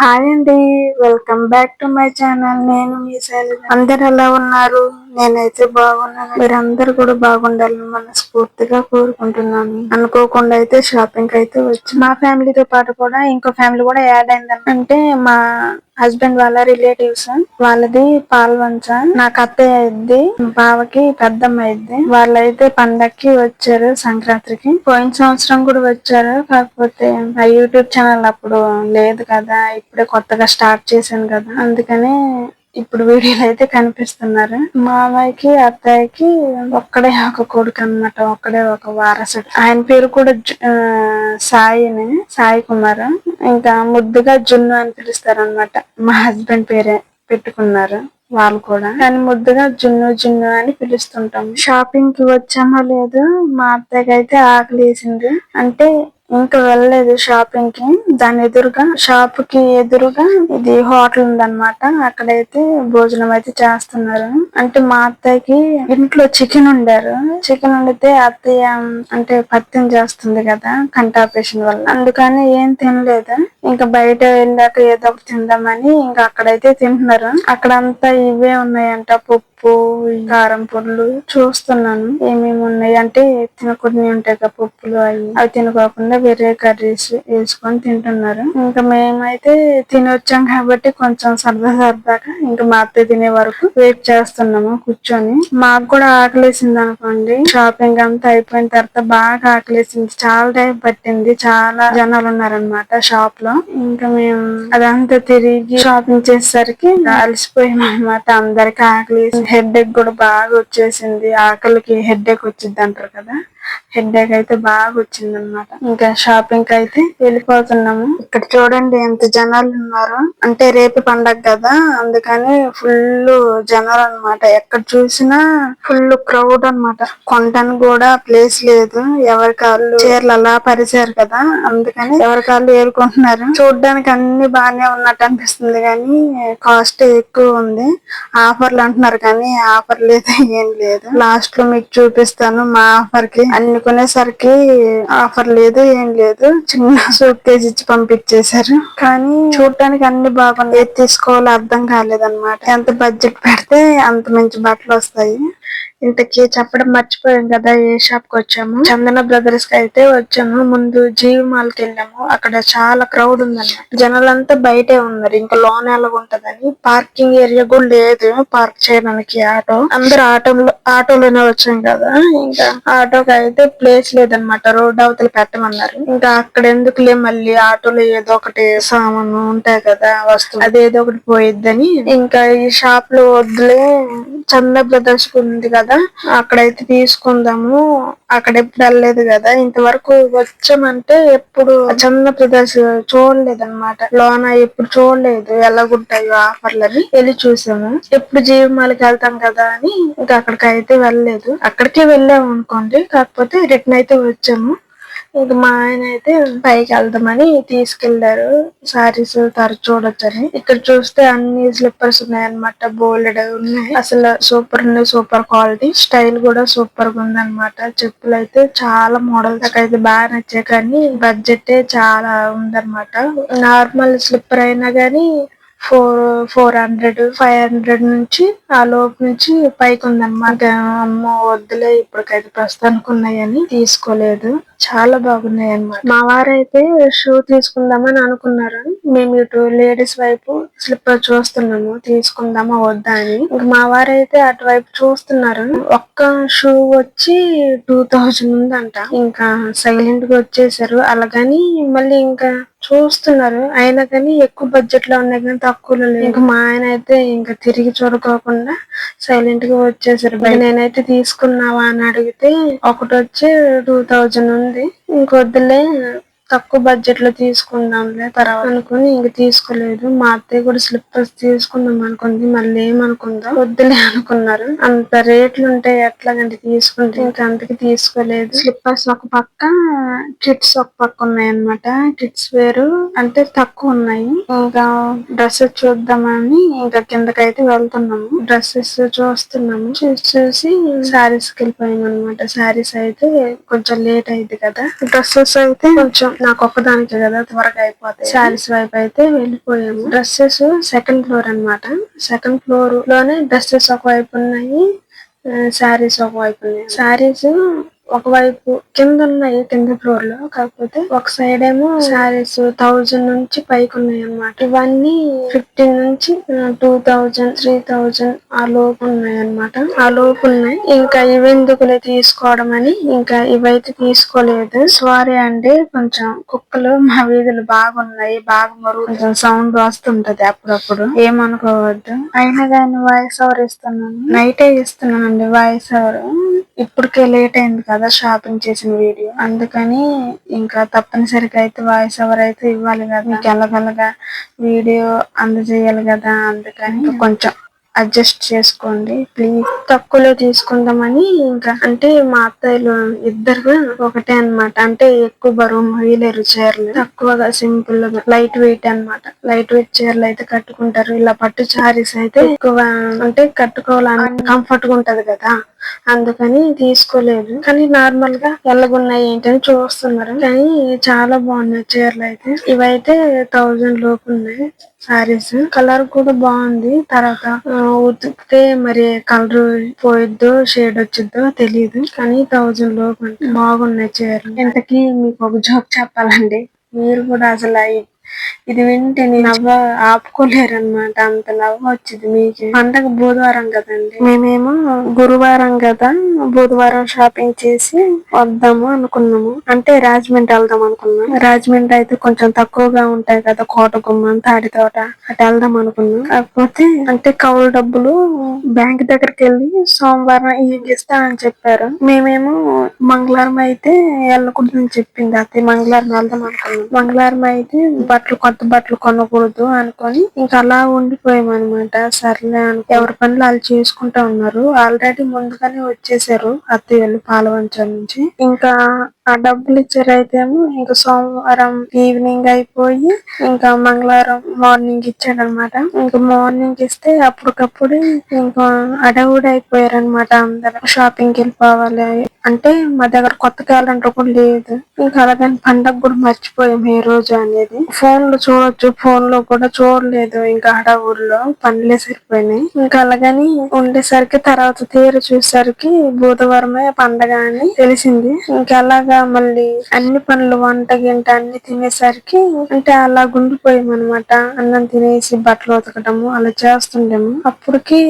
Hi అండి welcome back to my channel. నేను మీ శైలజ. అందరు ఎలా ఉన్నారు? నేనైతే బాగున్నాను. మీరందరూ కూడా బాగుండాలని మనస్ఫూర్తిగా కోరుకుంటున్నాను. అనుకోకుండా అయితే షాపింగ్ అయితే వచ్చి. మా ఫ్యామిలీతో పాటు కూడా ఇంకో ఫ్యామిలీ కూడా యాడ్ అయింది అంటే మా హస్బెండ్ వాళ్ళ రిలేటివ్స్ వాళ్ళది పాల్వంచ నాకు అత్తయ్య అయింది బావకి పెద్దమ్మ అయింది. వాళ్ళైతే పండక్కి వచ్చారు సంక్రాంతికి. పోయిన సంవత్సరం కూడా వచ్చారు. కాకపోతే ఆ యూట్యూబ్ ఛానల్ అప్పుడు లేదు కదా ఇప్పుడే కొత్తగా స్టార్ట్ చేశాను కదా. అందుకని ఇప్పుడు వీడియోలు అయితే కనిపిస్తున్నారు. మామయ్యకి అత్తయ్యకి ఒక్కడే ఒక కొడుకు అన్నమాట. ఒక్కడే ఒక వారసుడు. ఆయన పేరు కూడా జు- ఆ, సాయిని సాయి కుమార్. ఇంకా ముద్దుగా జున్ను అని పిలుస్తారు అనమాట మా హస్బెండ్ పేరే పెట్టుకున్నారు వాళ్ళు కూడా. కానీ ముద్దుగా జున్ను జున్ను అని పిలుస్తుంటాం షాపింగ్కి వచ్చామో లేదు మా అత్తయ్యకి అయితే ఆకలి వేసింది అంటే ఇంకా వెళ్ళలేదు షాపింగ్కి దాని ఎదురుగా షాప్కి ఎదురుగా ఇది హోటల్ ఉందన్నమాట. అక్కడైతే భోజనం అయితే చేస్తున్నారు. అంటే మా అత్తయ్యకి ఇంట్లో చికెన్ ఉండారు చికెన్ వండితే అత్తయ్య అంటే పత్యం చేస్తుంది కదా కంట ఆపరేషన్ వల్ల. అందుకని ఏం తినలేదు. ఇంకా బయట వెళ్ళాక ఏదో ఒకటి తిందామని ఇంకా అక్కడైతే తింటున్నారు. అక్కడంతా ఇవే ఉన్నాయంట పప్పు కారం పొడులు చూస్తున్నాను. ఏమేమి ఉన్నాయి అంటే తినకుండా ఉంటాయి కదా పప్పులు అవి. అవి తినకోకుండా వేరే కర్రీస్ వేసుకొని తింటున్నారు. ఇంకా మేమైతే తినొచ్చాం కాబట్టి కొంచెం సరదా సరదాగా ఇంకా మా అత్తయ్య తినే వరకు వెయిట్ చేస్తున్నాము కూర్చొని. మాకు కూడా ఆకలేసింది అనుకోండి. షాపింగ్ అంతా అయిపోయిన తర్వాత బాగా ఆకలేసింది. చాలా టైం పట్టింది. చాలా జనాలు ఉన్నారనమాట షాప్లో. ఇంకా మేము అదంతా తిరిగి షాపింగ్ చేసేసరికి అలసిపోయాం అనమాట అందరికి ఆకలి హెడ్ ఎక్ కూడా బాగా వచ్చేసింది. ఆకలికి హెడ్ ఎక్ వచ్చింది అంటారు కదా. హెడ్ అయితే బాగా వచ్చింది అనమాట ఇంకా షాపింగ్కి అయితే వెళ్ళిపోతున్నాము. ఇక్కడ చూడండి ఎంత జనాలు ఉన్నారు. అంటే రేపు పండగ కదా అందుకని ఫుల్ జనాలు అన్నమాట. ఎక్కడ చూసినా ఫుల్ క్రౌడ్ అన్నమాట. కొనడానికి కూడా ప్లేస్ లేదు. ఎవరి కాళ్ళు చీరలు అలా పరిచారు కదా అందుకని ఎవరి కాళ్ళు ఏరుకుంటున్నారు. చూడడానికి అన్ని బాగానే ఉన్నట్టు అనిపిస్తుంది కానీ కాస్ట్ ఎక్కువ ఉంది. ఆఫర్లు అంటున్నారు కానీ ఆఫర్ లేదు ఏం లేదు. లాస్ట్లో మీకు చూపిస్తాను మా ఆఫర్కి. అన్ని కొనేసరికి ఆఫర్ లేదు ఏం లేదు. చిన్న సూట్ కేజ్ ఇచ్చి పంపించేశారు. కానీ చూడటానికి అన్ని బాగున్నాయి. ఏది తీసుకోవాలో అర్థం కాలేదన్నమాట. ఎంత బడ్జెట్ పెడితే అంత మంచి బట్టలు వస్తాయి. ఇంతకీ చెప్పడం మర్చిపోయాం కదా ఏ షాప్కి వచ్చాము? చందన బ్రదర్స్కి అయితే వచ్చాము. ముందు జీవి మాల్కి వెళ్ళాము. అక్కడ చాలా క్రౌడ్ ఉందన్నమాట. జనాలంతా బయటే ఉన్నారు. ఇంకా లోన్ ఎలాగుంటదని. పార్కింగ్ ఏరియా కూడా లేదు. పార్క్ చేయడానికి ఆటో. అందరు ఆటోలో ఆటోలోనే వచ్చాం కదా. ఇంకా ఆటోకి అయితే ప్లేస్ లేదన్నమాట. రోడ్ అవతల పెట్టమన్నారు. ఇంకా అక్కడ ఎందుకులే మళ్ళీ ఆటోలో ఏదో ఒకటి సామాను ఉంటాయి కదా వస్తువు. అదేదో ఒకటి పోయిద్దని. ఇంకా ఈ షాప్లో వద్దులే. చందన బ్రదర్స్ ఉంది కదా అక్కడైతే తీసుకుందాము. అక్కడ ఎప్పుడు వెళ్ళలేదు కదా ఇంతవరకు వచ్చామంటే ఎప్పుడు చంద బ్రదర్స్ చూడలేదు అనమాట లోన ఎప్పుడు చూడలేదు ఎలాగుంటాయో ఆఫర్లని వెళ్ళి చూసాము. ఎప్పుడు జీవమాలకి వెళ్తాం కదా అని ఇంకా అక్కడికి అయితే వెళ్ళలేదు. అక్కడికే వెళ్ళాము అనుకోండి కాకపోతే రిటర్న్ అయితే వచ్చాము. ఇంక మా ఆయన అయితే పైకి వెళ్దామని తీసుకెళ్ళారు సారీస్ తరచు చూడొచ్చని ఇక్కడ చూస్తే అన్ని స్లిప్పర్స్ ఉన్నాయి బోల్డ్ ఉన్నాయి. అసలు సూపర్ ఉంది సూపర్ క్వాలిటీ స్టైల్ కూడా సూపర్గా ఉంది అనమాట చెప్పులు అయితే చాలా మోడల్స్ అయితే బాగా నచ్చాయి. కానీ బడ్జెట్ చాలా ఉందన్నమాట. నార్మల్ స్లిప్పర్ అయినా గానీ four four hundred five hundred నుంచి ఆ లోపు నుంచి పైకి ఉందన్నమాట అమ్మ వద్దులే ఇప్పటికైతే ప్రస్తుతానికి ఉన్నాయని తీసుకోలేదు. చాలా బాగున్నాయి అన్నమాట మా వారైతే షూ తీసుకుందామని అనుకున్నారు. మేము ఇటు లేడీస్ వైపు స్లిప్పర్ చూస్తున్నాము. తీసుకుందామా వద్దా అని. ఇంక మా వారైతే అటువైపు చూస్తున్నారు. ఒక్క షూ వచ్చి టూ థౌజండ్ ఉందంట. ఇంకా సైలెంట్గా వచ్చేసారు. అలాగని మళ్ళీ ఇంకా చూస్తున్నారు. అయినా కానీ ఎక్కువ బడ్జెట్లో ఉన్నాయి కానీ తక్కువలో లేదు ఇంకా మా ఆయన అయితే ఇంకా తిరిగి చూడుకోకుండా సైలెంట్గా వచ్చేసారు. నేనైతే తీసుకున్నావా? అని అడిగితే ఒకటి వచ్చి టూ థౌజండ్ ఉంది ఇంకొద్దులే తక్కువ బడ్జెట్లో తీసుకుందాంలే తర్వాత అనుకుని ఇంక తీసుకోలేదు. మా అత్తయ్య కూడా స్లిప్పర్స్ తీసుకుందాం అనుకుంది మళ్ళీ ఏమనుకుందాం వద్దులే అనుకున్నారు. అంత రేట్లు ఉంటే ఎట్లాగంటే తీసుకుంటే? ఇంకా అంతకి తీసుకోలేదు. స్లిప్పర్స్ ఒక పక్క కిడ్స్ ఒక పక్క ఉన్నాయి అనమాట కిడ్స్ వేరు అంటే తక్కువ ఉన్నాయి. ఇంకా డ్రెస్సెస్ చూద్దామని ఇంకా కిందకైతే వెళ్తున్నాము. డ్రెస్సెస్ చూస్తున్నాము. చూసి చూసి శారీస్కి అనమాట శారీస్ అయితే కొంచెం లేట్ అయింది కదా. డ్రెస్సెస్ అయితే కొంచెం నాకు ఒక్కదానికే కదా త్వరగా అయిపోతాయి. శారీస్ వైపు అయితే వెళ్ళిపోయాము. డ్రెస్సెస్ సెకండ్ ఫ్లోర్ అన్నమాట. సెకండ్ ఫ్లోర్లోనే డ్రెస్సెస్ ఒకవైపు ఉన్నాయి శారీస్ ఒకవైపు ఉన్నాయి. శారీస్ ఒకవైపు కింద ఉన్నాయి కింద ఫ్లోర్లో కాకపోతే ఒక సైడ్ ఏమో శారీస్ థౌజండ్ నుంచి పైకి ఉన్నాయి అనమాట ఇవన్నీ ఫిఫ్టీన్ నుంచి టూ థౌజండ్ త్రీ థౌజండ్ ఆ లోపు ఉన్నాయి అనమాట ఆ లోపు ఉన్నాయి. ఇంకా ఇవెందుకులే తీసుకోవడం అని ఇంకా ఇవైతే తీసుకోలేదు. సారీ అండి కొంచెం కుక్కలు మా వీధులు బాగున్నాయి బాగా మరుగు కొంచెం సౌండ్ వస్తుంటది అప్పుడప్పుడు. ఏమనుకోవద్దు. అయినా కానీ వాయిస్ ఓవర్ ఇస్తున్నాను. నైటే ఇస్తున్నానండి వాయిస్ ఓవర్ ఇప్పటికే లేట్ అయింది కదా షాపింగ్ చేసిన వీడియో అందుకని ఇంకా తప్పనిసరిగా అయితే వాయిస్ ఓవర్ అయితే ఇవ్వాలి కదా. మీకు ఎలాగలగా వీడియో అందజేయాలి కదా. అందుకని కొంచెం అడ్జస్ట్ చేసుకోండి. ప్లీజ్. తక్కువలో తీసుకుందామని ఇంకా అంటే మా అత్తయ్యలు ఇద్దరు ఒకటే అన్నమాట. అంటే ఎక్కువ బరువు మొయ్యలేరు చీరలు. తక్కువగా సింపుల్గా లైట్ వెయిట్ అన్నమాట. లైట్ వెయిట్ చీరలు అయితే కట్టుకుంటారు. ఇలా పట్టు చారీస్ అయితే ఎక్కువ అంటే కట్టుకోవాలని కంఫర్ట్గా ఉంటది కదా. అందుకని తీసుకోలేదు. కానీ నార్మల్గా ఎల్లగున్నాయి ఏంటని చూస్తున్నారు. కానీ చాలా బాగున్నాయి చీరలు అయితే. ఇవైతే థౌజండ్ లోపు ఉన్నాయి సారీస్ కలర్ కూడా బాగుంది. తర్వాత ఉతికితే మరి కలర్ పోయిద్దో షేడ్ వచ్చిద్దో తెలియదు కానీ థౌజండ్ లోపు బాగున్నాయి చీరలు. ఇంతకీ మీకు ఒక జోక్ చెప్పాలండి. మీరు కూడా అసలు ఇది వింటే నేను నవ్వ ఆపుకోలేరు అనమాట అంత నవ్వు వచ్చింది మీకు. పండగ బుధవారం కదండి. మేమేమో గురువారం కదా బుధవారం షాపింగ్ చేసి వద్దాము అనుకున్నాము. అంటే రాజమండ్రి వెళ్దాం అనుకున్నాం. రాజమండ్రి అయితే కొంచెం తక్కువగా ఉంటాయి కదా కోట గుమ్మం తాడి తోట. అటు వెళ్దాం అనుకున్నాం. కాకపోతే అంటే కౌలు డబ్బులు బ్యాంక్ దగ్గరికి వెళ్ళి సోమవారం ఇవి ఇస్తా అని చెప్పారు. మేమేమో మంగళవారం అయితే వెళ్ళకూడదని చెప్పింది అత్తయ్య. మంగళవారం వెళ్దాం అనుకున్నాం. మంగళవారం అయితే బట్టలు కొత్త బట్టలు కొనకూడదు అనుకొని ఇంకా అలా ఉండిపోయాం అనమాట సర్లే అని ఎవరి పనులు వాళ్ళు చేసుకుంటా ఉన్నారు. ఆల్రెడీ ముందుగానే వచ్చేసారు అత్తయ్యలు పాలవంచం నుంచి. ఇంకా ఆ డబ్బులు ఇచ్చారు అయితేమో ఇంకా సోమవారం ఈవినింగ్ అయిపోయి ఇంకా మంగళవారం మార్నింగ్ ఇచ్చాడు అనమాట ఇంకా మార్నింగ్ ఇస్తే అప్పటికప్పుడు ఇంకా అడవుడు అయిపోయారు అనమాట అందరూ. షాపింగ్కి వెళ్ళిపోవాలి అంటే మా దగ్గర కొత్త క్యాలెండర్ కూడా లేదు. ఇంకా అలాగని పండగ కూడా మర్చిపోయాం ఏ రోజు అనేది. ఫోన్లో చూడొచ్చు ఫోన్లో కూడా చూడలేదు ఇంకా హడావుడిలో. పనులే సరిపోయినాయి. ఇంకా అలాగని ఉండేసరికి తర్వాత తీర చూసేసరికి బుధవారమే పండగ అని తెలిసింది. ఇంకా అలాగా మళ్ళీ అన్ని పనులు వంట గింట అన్ని తినేసరికి అంటే అలా గుండిపోయాం అనమాట అన్నం తినేసి బట్టలు ఉతకటము అలా చేస్తుండేము అప్పటికి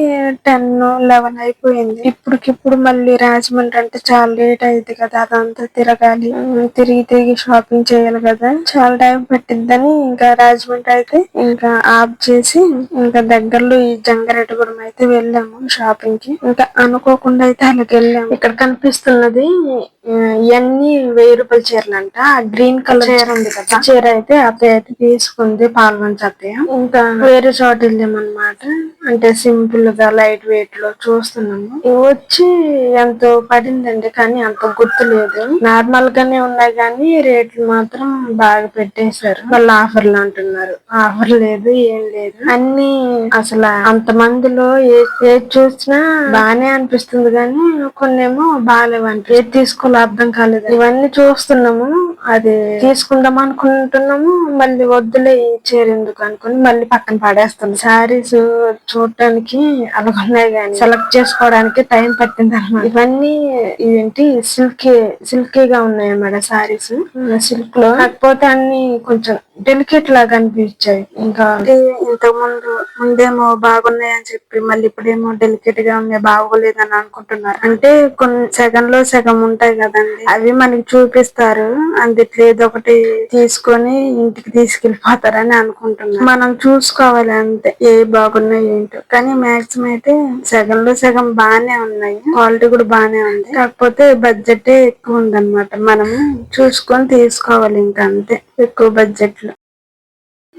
టెన్ లెవెన్ అయిపోయింది. ఇప్పటికిప్పుడు మళ్ళీ రాజమండ్రి అంటే చాలా లేట్ అయింది కదా అదంతా తిరగాలి. తిరిగి తిరిగి షాపింగ్ చేయాలి కదా. చాలా టైం పట్టిద్దని ఇంకా రాజమండ్రి అయితే ఇంకా ఆఫ్ చేసి ఇంకా దగ్గరలో ఈ జంగారెడ్డిగూడెం అయితే వెళ్ళాము షాపింగ్కి. ఇంకా అనుకోకుండా అయితే అలాగే వెళ్ళాము. ఇక్కడ కనిపిస్తున్నది ఇవన్నీ వెయ్యి రూపాయల చీరలు అంట గ్రీన్ కలర్ చీర ఉంది కదా. చీర అయితే అత్తయ్య అయితే తీసుకుంది పాల్గొంచి అత్తయ్య ఇంకా వేరే చోట వెళ్ళామన్నమాట. అంటే సింపుల్గా లైట్ వెయిట్లో చూస్తున్నాము. వచ్చి ఎంతో పడిందండి. కానీ అంత గుర్తు లేదు. నార్మల్ గానే ఉన్నాయి కానీ రేట్లు మాత్రం బాగా పెట్టేశారు. వాళ్ళు ఆఫర్లు అంటున్నారు. ఆఫర్ లేదు ఏం లేదు. అన్ని అసలు అంత మందిలో ఏ- ఏది చూసినా బానే అనిపిస్తుంది కానీ కొన్నేమో బాగాలేవంట ఏది తీసుకోవాలో అర్థం కాలేదు. ఇవన్నీ చూస్తున్నాము. అది తీసుకుందాం అనుకుంటున్నాము. మళ్ళీ వద్దులే చేరేందుకు ఎందుకు అనుకుని మళ్ళీ పక్కన పడేస్తున్నాం. శారీస్ చూడటానికి అలాగున్నాయి కానీ సెలెక్ట్ చేసుకోవడానికి టైం పట్టింది అనమాట ఇవన్నీ ఏంటి? సిల్కీ సిల్కీగా ఉన్నాయి అన్నమాట శారీస్. సిల్క్లో కాకపోతే అన్ని కొంచెం డెలికేట్ లాగా అనిపించాయి. ఇంకా ఇంతకు ముందు ముందేమో బాగున్నాయి అని చెప్పి మళ్ళీ ఇప్పుడేమో డెలికేట్గా ఉన్నాయి బాగోలేదని అనుకుంటున్నారు. అంటే కొన్ని సెకండ్లో సగం ఉంటాయి కదండి. అవి మనకి చూపిస్తారు. అందుట్లో ఏదో ఒకటి తీసుకొని ఇంటికి తీసుకెళ్ళిపోతారని అనుకుంటున్నాం మనం చూసుకోవాలి అంతే ఏ బాగున్నాయి ఏంటో. కానీ మాక్సిమం అయితే సగంలో సగం బాగానే ఉన్నాయి. క్వాలిటీ కూడా బాగానే ఉంది. కాకపోతే బడ్జెట్ ఎక్కువ ఉందన్నమాట. మనము చూసుకొని తీసుకోవాలి ఇంకా అంతే. ఎక్కువ బడ్జెట్లో.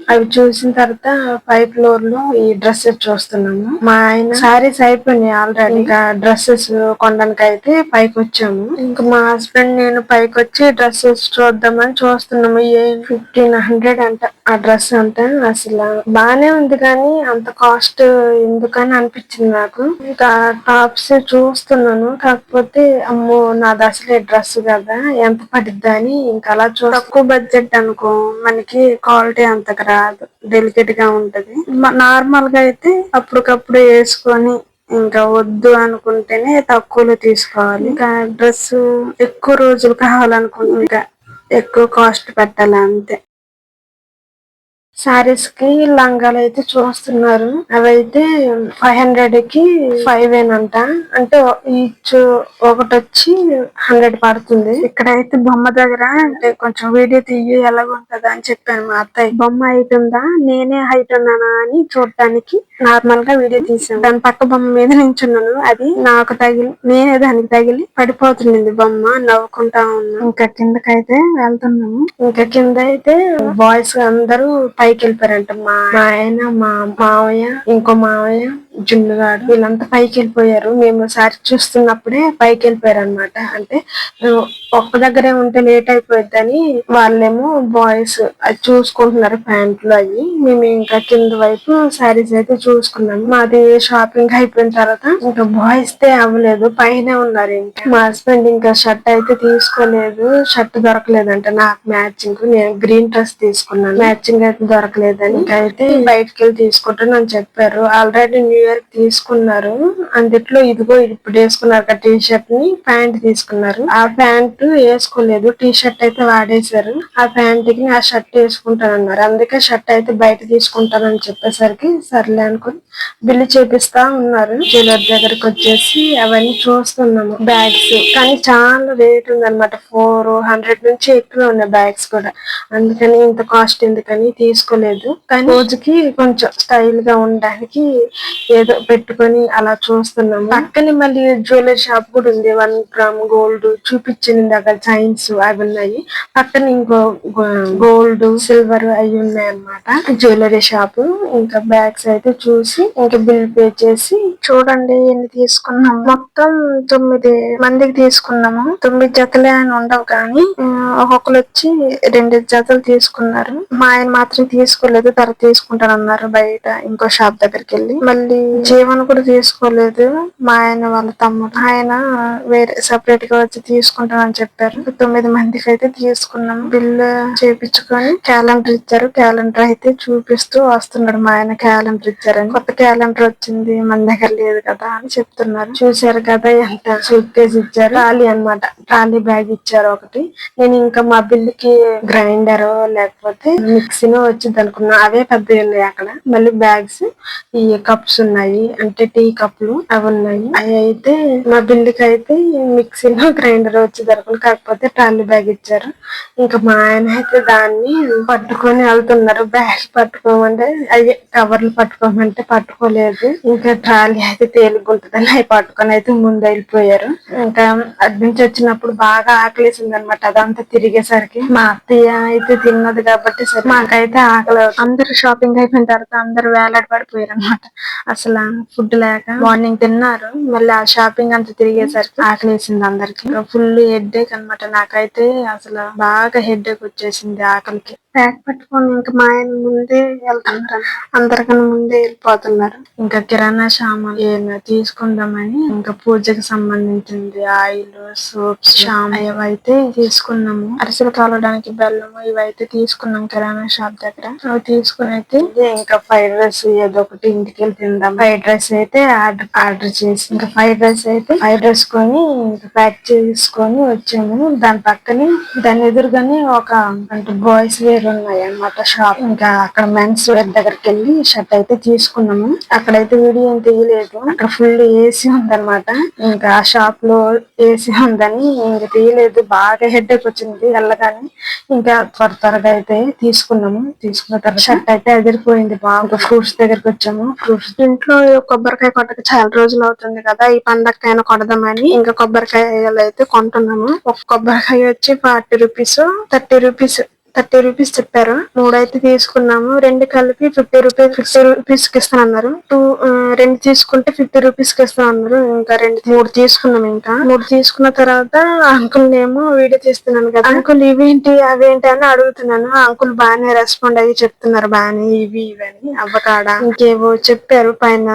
అవి చూసిన తర్వాత ఫైవ్ ఫ్లోర్లో ఈ డ్రెస్సెస్ చూస్తున్నాము. మా ఆయన సారీస్ అయిపోయినాయి ఆల్రెడీ. ఇంకా డ్రెస్సెస్ కొనడానికి అయితే పైకి వచ్చాము. ఇంకా మా హస్బెండ్ నేను పైకి వచ్చి డ్రెస్సెస్ చూద్దామని చూస్తున్నాము. ఏ ఫిఫ్టీన్ హండ్రెడ్ అంట ఆ డ్రెస్ అంతా అసలు బానే ఉంది కానీ అంత కాస్ట్ ఎందుకని అనిపించింది నాకు. ఇంకా టాప్స్ చూస్తున్నాను. కాకపోతే అమ్మో నాది అసలే డ్రెస్ కదా ఎంత పడిద్దా అని ఇంకా అలా చూ తక్కువ బడ్జెట్ అనుకో మనకి క్వాలిటీ అంతగా కాదు డెలికేట్గా ఉంటది. నార్మల్గా అయితే అప్పటికప్పుడు వేసుకొని ఇంకా వద్దు అనుకుంటేనే తక్కువలో తీసుకోవాలి. ఇంకా డ్రెస్ ఎక్కువ రోజులు కావాలనుకుంటే ఇంకా ఎక్కువ కాస్ట్ పెట్టాలి అంతే. సారీస్కి లంగాలు అయితే చూస్తున్నారు. అవైతే ఫైవ్ హండ్రెడ్కి ఫైవ్ ఏనంట. అంటే ఈచ్ ఒకటి వచ్చి హండ్రెడ్ పడుతుంది. ఇక్కడైతే బొమ్మ దగ్గర అంటే కొంచెం వీడియో తీయ ఎలాగుంటదా అని చెప్పాను మా అత్తయ్య. బొమ్మ హైట్ ఉందా? నేనే హైట్ ఉన్నానా అని చూడటానికి నార్మల్గా వీడియో తీసాను దాని పక్క బొమ్మ మీద నించున్నాను. అది నాకు తగిలి నేనే దానికి తగిలి పడిపోతుంది బొమ్మ నవ్వుకుంటా ఉన్నా ఇంకా కిందకైతే వెళ్తున్నాము. ఇంకా కింద అయితే బాయ్స్ అందరూ పైకి వెళ్ళిపోయారంట మా మా ఆయన మా మావయ్య ఇంకో మావయ్య. జున్నుగాడు వీళ్ళంతా పైకి వెళ్ళిపోయారు. మేము సారి చూస్తున్నప్పుడే పైకి వెళ్ళిపోయారు అనమాట అంటే ఒక్క దగ్గరే ఉంటే లేట్ అయిపోయిద్దని వాళ్ళేమో బాయ్స్ అది చూసుకుంటున్నారు ప్యాంట్లు అవి. మేము ఇంకా కింద వైపు శారీస్ అయితే చూసుకున్నాము. మాది షాపింగ్ అయిపోయిన తర్వాత ఇంకా బాయ్స్ తే అవ్వలేదు. పైన ఉన్నారు ఇంకా. మా హస్బెండ్ ఇంకా షర్ట్ అయితే తీసుకోలేదు. షర్ట్ దొరకలేదంట. నాకు మ్యాచింగ్. నేను గ్రీన్ డ్రెస్ తీసుకున్నాను. మ్యాచింగ్ అయితే దొరకలేదని. అయితే బయటకి వెళ్ళి తీసుకుంటాను అని చెప్పారు. ఆల్రెడీ న్యూ ఇయర్ తీసుకున్నారు. అందుట్లో ఇదిగో ఇప్పుడు వేసుకున్నారు కదా టీ షర్ట్ని ప్యాంట్ తీసుకున్నారు. ఆ ప్యాంట్ వేసుకోలేదు. టీ షర్ట్ అయితే వాడేశారు. ఆ ప్యాంట్కి ఆ షర్ట్ వేసుకుంటానన్నారు. అందుకే షర్ట్ అయితే బయట తీసుకుంటానని చెప్పేసరికి సర్లే అనుకుని బిల్లు చేపిస్తా ఉన్నారు. జ్యువెలర్ దగ్గరకు వచ్చేసి అవన్నీ చూస్తున్నాము బ్యాగ్స్ కానీ చాలా రేట్ ఉందన్నమాట. ఫోర్ హండ్రెడ్ నుంచి ఎక్కువ ఉన్నాయి బ్యాగ్స్ కూడా. అందుకని ఇంత కాస్ట్ ఎందుకని తీసుకోలేదు. కానీ రోజుకి కొంచెం స్టైల్గా ఉండడానికి ఏదో పెట్టుకొని అలా చూస్తున్నాము. పక్కనే మళ్ళీ జ్యువెలరీ షాప్ కూడా ఉంది. వన్ గ్రామ్ గోల్డ్ చూపించింది అక్కడ చైన్స్ అవి ఉన్నాయి. పక్కన ఇంకో గోల్డ్ సిల్వర్ అవి ఉన్నాయి అనమాట జ్యువెలరీ షాప్ ఇంకా బ్యాగ్స్ అయితే చూసి ఇంకా బిల్ పే చేసి చూడండి ఎన్ని తీసుకున్నాం. మొత్తం తొమ్మిది మందికి తీసుకున్నాము. తొమ్మిది జతలే అని ఉండవు కానీ ఒక్కొక్కరు వచ్చి రెండు జతలు తీసుకున్నారు. మా ఆయన మాత్రం తీసుకోలేదు. తర్వాత తీసుకుంటానన్నారు బయట ఇంకో షాప్ దగ్గరికి వెళ్ళి. మళ్ళీ జీవన్ కూడా తీసుకోలేదు. మా ఆయన వాళ్ళ తమ్ముడు ఆయన వేరే సపరేట్గా వచ్చి తీసుకుంటానని చెప్పారు. తొమ్మిది మందికి అయితే తీసుకున్నాం. బిల్లు చేపించుకొని క్యాలెండర్ ఇచ్చారు. క్యాలెండర్ అయితే చూపిస్తూ వస్తున్నాడు మా ఆయన క్యాలెండర్ ఇచ్చారని. కొత్త క్యాలెండర్ వచ్చింది మన దగ్గర లేదు కదా అని చెప్తున్నారు. చూసారు కదా ఎంత సూట్ కేసు ఇచ్చారు. ట్రాలీ అనమాట ట్రాలీ బ్యాగ్ ఇచ్చారు ఒకటి. నేను ఇంకా మా బిల్లుకి గ్రైండర్ లేకపోతే మిక్సీనో వచ్చింది అనుకున్నా. అవే పెద్ద ఉన్నాయి అక్కడ. మళ్ళీ బ్యాగ్స్ ఈ కప్స్ ఉన్నాయి ఉన్నాయి. అంటే టీ కప్లు అవి ఉన్నాయి. అవి అయితే మా బిల్లుకి అయితే మిక్సీలో గ్రైండర్ వచ్చి దొరకలు కాకపోతే ట్రాలీ బ్యాగ్ ఇచ్చారు. ఇంకా మా ఆయన అయితే దాన్ని పట్టుకొని వెళ్తున్నారు. బ్యాగ్ పట్టుకోమంటే అవి కవర్లు పట్టుకోమంటే పట్టుకోలేదు. ఇంకా ట్రాలీ అయితే తేలిగుంటుందని అవి పట్టుకొని అయితే ముందు వెళ్ళిపోయారు. ఇంకా అడ్డు నుంచి వచ్చినప్పుడు బాగా ఆకలేసింది అనమాట అదంతా తిరిగేసరికి మా అత్తయ్య అయితే తిన్నది కాబట్టి సరే మాకైతే ఆకలి అందరు షాపింగ్ అయిపోయిన తర్వాత అందరు వేలాడ పడిపోయారు అనమాట అసలు ఫుడ్ లేక మార్నింగ్ తిన్నారు. మళ్ళీ ఆ షాపింగ్ అంతా తిరిగేసరికి ఆకలేసింది అందరికి. ఫుల్ హెడ్ ఏక్ అనమాట నాకైతే అసలు బాగా హెడ్ ఏక్ వచ్చేసింది ఆకలికి. ప్యాక్ పట్టుకొని ఇంకా మా ఆయన ముందే వెళ్తున్నారు. అందరికన్నా ముందే వెళ్ళిపోతున్నారు. ఇంకా కిరాణా సామాన్ ఏమైనా తీసుకుందామని ఇంకా పూజకి సంబంధించింది ఆయిల్ సోప్స్ షాంపూ ఇవైతే తీసుకున్నాము. అరిసెలు కాలడానికి బెల్లము ఇవైతే తీసుకున్నాం కిరాణా షాప్ దగ్గర. అవి తీసుకుని అయితే ఇంకా ఫ్రైడ్ రైస్ ఏదో ఒకటి ఇంటికి వెళ్ళి తిందాం. ఫ్రైడ్ రైస్ అయితే ఆర్డర్ ఆర్డర్ చేసి ఇంకా ఫ్రైడ్ రైస్ అయితే ఫ్రైడ్ రైస్ కొని ఇంకా ప్యాక్ చేసుకొని వచ్చాము. దాని పక్కనే దాని ఎదురుగానే ఒక అంటే బాయ్స్ వేర్ ఉన్నాయి అన్నమాట? షాప్. ఇంకా అక్కడ మెన్స్ వేర్ దగ్గరికి వెళ్ళి షర్ట్ అయితే తీసుకున్నాము. అక్కడైతే వీడియో ఏం తీయలేదు. అక్కడ ఫుల్ ఏసీ ఉందన్నమాట. ఇంకా ఆ షాప్లో ఏసీ ఉందని ఇంకా తీయలేదు. బాగా హెడ్ వచ్చింది వెళ్ళగానే. ఇంకా త్వర త్వరగా అయితే తీసుకున్నాము. తీసుకున్న తర్వాత షర్ట్ అయితే ఎదిరిపోయింది. బాగా ఫ్రూట్స్ దగ్గరికి వచ్చాము. ఫ్రూట్స్ ఇంట్లో కొబ్బరికాయ కొట్టక చాలా రోజులు అవుతుంది కదా. ఈ పండగకైనా కొడదామని ఇంకా కొబ్బరికాయలు అయితే కొంటున్నాము. ఒక కొబ్బరికాయ వచ్చి forty rupees thirty rupees thirty rupees చెప్పారు. మూడు అయితే తీసుకున్నాము. రెండు కలిపి ఫిఫ్టీ రూపీస్ ఫిఫ్టీ రూపీస్కి ఇస్తాను అన్నారు. టూ రెండు తీసుకుంటే ఫిఫ్టీ రూపీస్కి ఇస్తాను అన్నారు. ఇంకా రెండు మూడు తీసుకున్నాం ఇంకా. మూడు తీసుకున్న తర్వాత అంకుల్ నేమో వీడియో తీస్తున్నాను కదా. అంకుల్ ఇవేంటి అవేంటి అని అడుగుతున్నాను. అంకుల్ బాగానే రెస్పాండ్ అయ్యి చెప్తున్నారు. బాగానే ఇవి ఇవని అవ్వకాడ ఇంకేవో చెప్పారు. పైన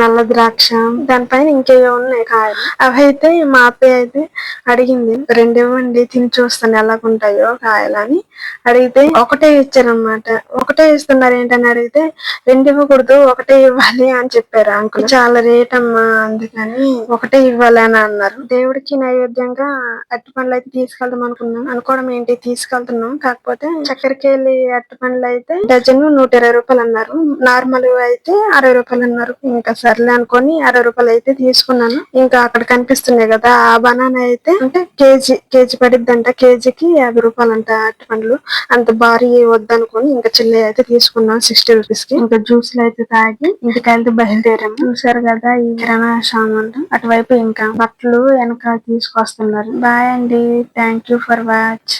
నల్ల ద్రాక్ష దానిపైన ఇంకేవో ఉన్నాయి కాయలు. అవి అయితే మా అత్తయ్య అయితే అడిగింది. రెండు ఇవ్వండి తిని చూస్తాను ఎలాగుంటాయో కాయలని. అడిగితే ఒకటే ఇచ్చారనమాట ఒకటే ఇస్తున్నారు ఏంటని అడిగితే రెండు ఇవ్వకూడదు ఒకటే ఇవ్వాలి అని చెప్పారు అంకుల్. చాలా రేట్ అమ్మా అందుకని ఒకటే ఇవ్వాలి అని అన్నారు. దేవుడికి నైవేద్యంగా అట్టి పండ్లు అయితే తీసుకెళ్దాం అనుకున్నాం. అనుకోవడం ఏంటి? తీసుకెళ్తున్నాం. కాకపోతే చక్కెరకేళి అట్టి పండ్లు అయితే డజన్ నూట ఇరవై రూపాయలు అన్నారు. నార్మల్ అయితే అరవై రూపాయలు అన్నారు. ఇంకా సర్లే అనుకొని అరవై రూపాయలు అయితే తీసుకున్నాను. ఇంకా అక్కడ కనిపిస్తున్నాయి కదా ఆ బనానా అయితే అంటే కేజీ కేజీ పడిద్దంట. కేజీకి యాభై రూపాయలు అంట అట్టి పండ్లు. అంత భారీ వద్దనుకొని ఇంకా చిల్లి అయితే తీసుకున్నాం సిక్స్టీ రూపీస్కి. ఇంకా జ్యూస్లు అయితే తాగి ఇంటికి బయలుదేరాము. చూసారు కదా ఈ కిరాణా సామాన్లు అటువైపు ఇంకా బట్టలు వెనక తీసుకొస్తున్నారు. బాయ్ అండి. Thank you for watch.